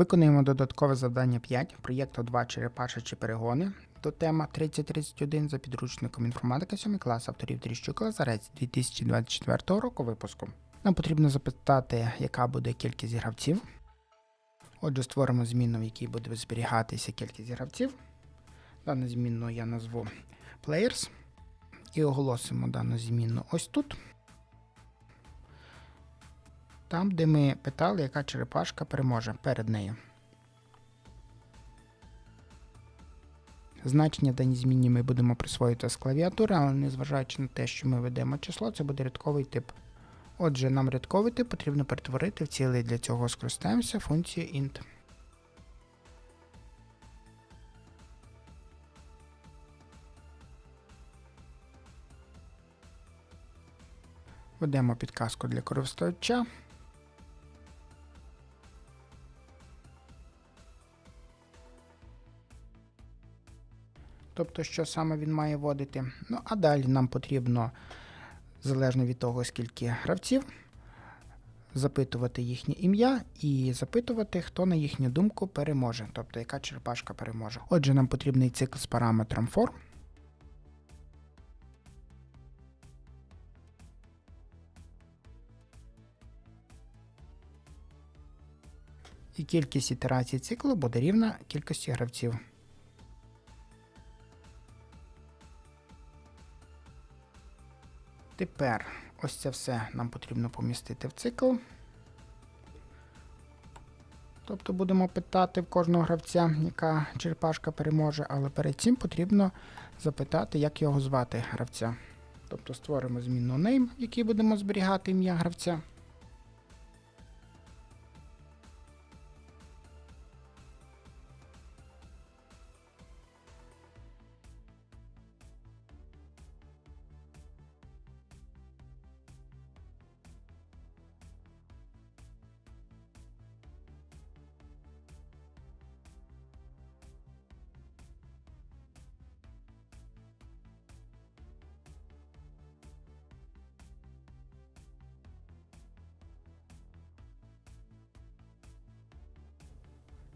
Виконуємо додаткове завдання 5 проєкту 2 черепашечі перегони до тема 3031 за підручником інформатика 7 клас авторів Тріщук Лазарець 2024 року випуску. Нам потрібно запитати, яка буде кількість гравців. Отже, створимо зміну, в якій буде зберігатися кількість гравців. Дану зміну я назву Players. І оголосимо дану зміну ось тут. Там, де ми питали, яка черепашка переможе перед нею. Значення даній зміні ми будемо присвоювати з клавіатури, але незважаючи на те, що ми ведемо число, це буде рядковий тип. Отже, нам рядковий тип потрібно перетворити в цілий. Для цього скористаємося функцією int. Введемо підказку для користувача. Тобто, що саме він має вводити. Ну, а далі нам потрібно, залежно від того, скільки гравців, запитувати їхнє ім'я і запитувати, хто на їхню думку переможе, тобто яка черепашка переможе. Отже, нам потрібний цикл з параметром for. І кількість ітерацій циклу буде рівна кількості гравців. Тепер ось це все нам потрібно помістити в цикл. Тобто будемо питати в кожного гравця, яка черепашка переможе, але перед цим потрібно запитати, як його звати гравця. Тобто створимо змінну name, в якій будемо зберігати ім'я гравця.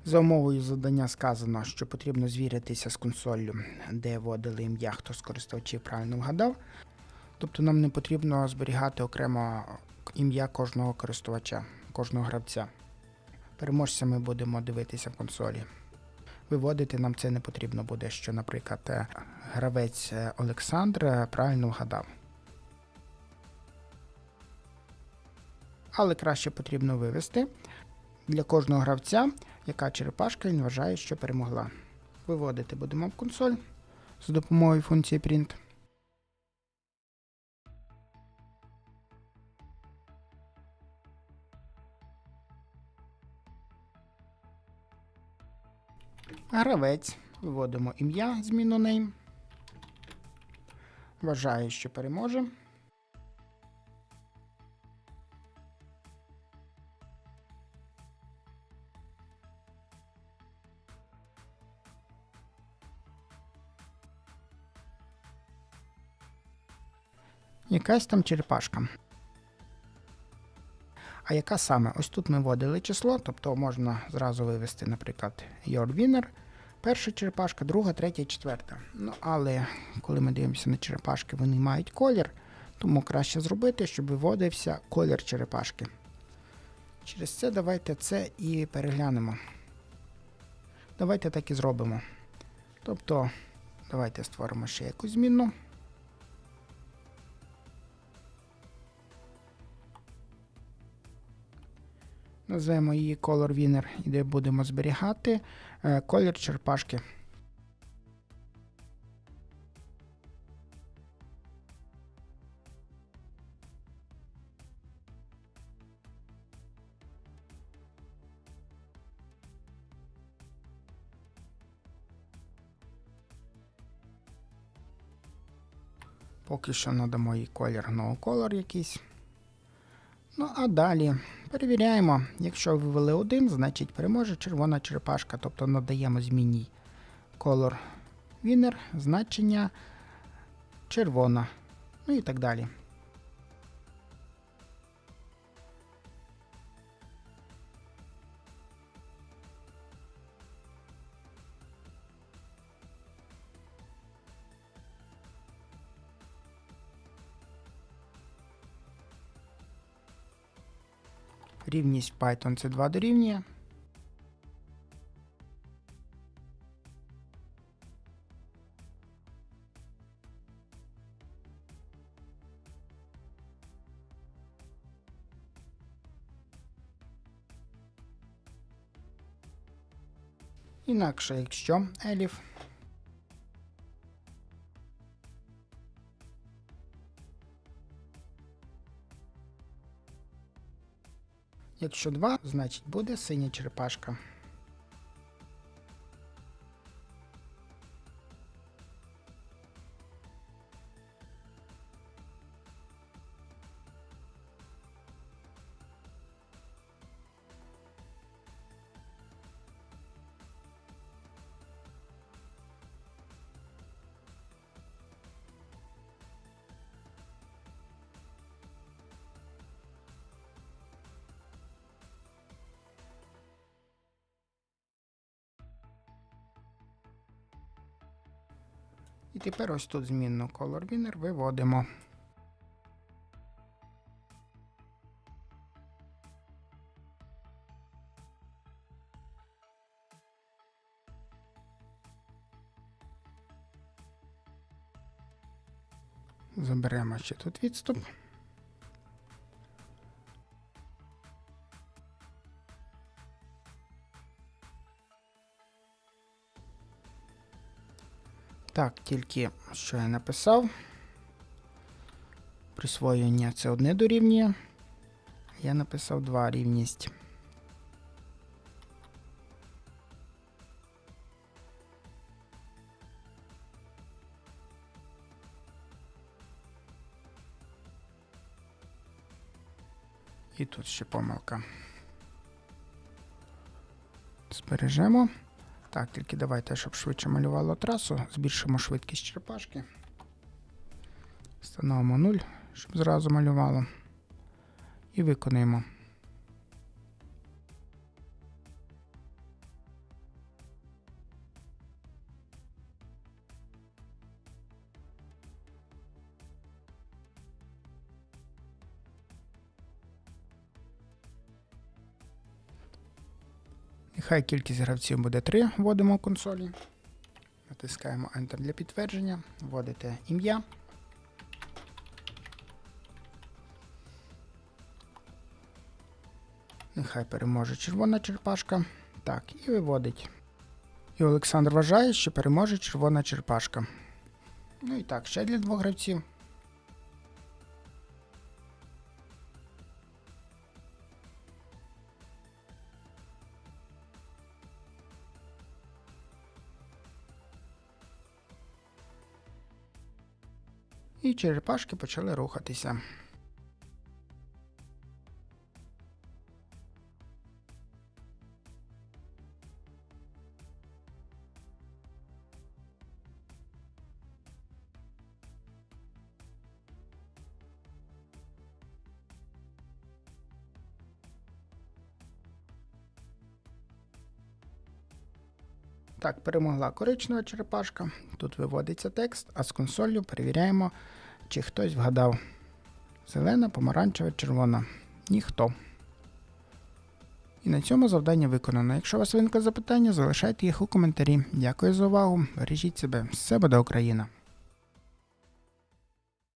За умовою завдання сказано, що потрібно звіритися з консоллю, де вводили ім'я, хто з користувачів правильно вгадав. Тобто нам не потрібно зберігати окремо ім'я кожного користувача, кожного гравця. Переможця ми будемо дивитися в консолі. Виводити нам це не потрібно буде, що, наприклад, е, гравець е, Олександр е, правильно вгадав. Але краще потрібно вивести для кожного гравця, яка черепашка він вважає, що перемогла. Виводити будемо в консоль з допомогою функції print. Гравець. Виводимо ім'я, зміну name. Вважає, що переможе. Якась там черепашка. А яка саме? Ось тут ми вводили число, тобто можна зразу вивести, наприклад, your winner. Перша черепашка, друга, третя, четверта. Ну, але коли ми дивимося на черепашки, вони мають колір, тому краще зробити, щоб виводився колір черепашки. Через це давайте це і переглянемо. Давайте так і зробимо. Тобто, давайте створимо ще якусь змінну. Назвемо її Color Winner, де будемо зберігати е, колір черпашки. Поки що надамо їй колір no color якийсь. Ну, а далі перевіряємо. Якщо вивели один, значить переможе червона черепашка. Тобто надаємо змінній color winner, значення червона. Ну і так далі. Рівність Python це 2 дорівнює. Інакше, якщо еліф Якщо 2, значить буде синя черепашка. І тепер ось тут змінну Color Winner виводимо. Заберемо ще тут відступ. Так, тільки що я написав. Присвоєння це одне дорівнює. Я написав 2 рівність. І тут ще помилка. Збережемо. Так, тільки давайте, щоб швидше малювало трасу, збільшимо швидкість черепашки. Встановимо 0, щоб зразу малювало. І виконуємо. Нехай кількість гравців буде 3, вводимо в консолі. Натискаємо Enter для підтвердження, вводите ім'я. Нехай переможе червона черепашка. Так, і виводить. І Олександр вважає, що переможе червона черепашка. Ну і так, ще для двох гравців. І черепашки почали рухатися. Так, перемогла коричнева черепашка. Тут виводиться текст, а з консолью перевіряємо, чи хтось вгадав. Зелена, помаранчева, червона. Ніхто. І на цьому завдання виконано. Якщо у вас виникли запитання, залишайте їх у коментарі. Дякую за увагу. Бережіть себе. Все буде Україна!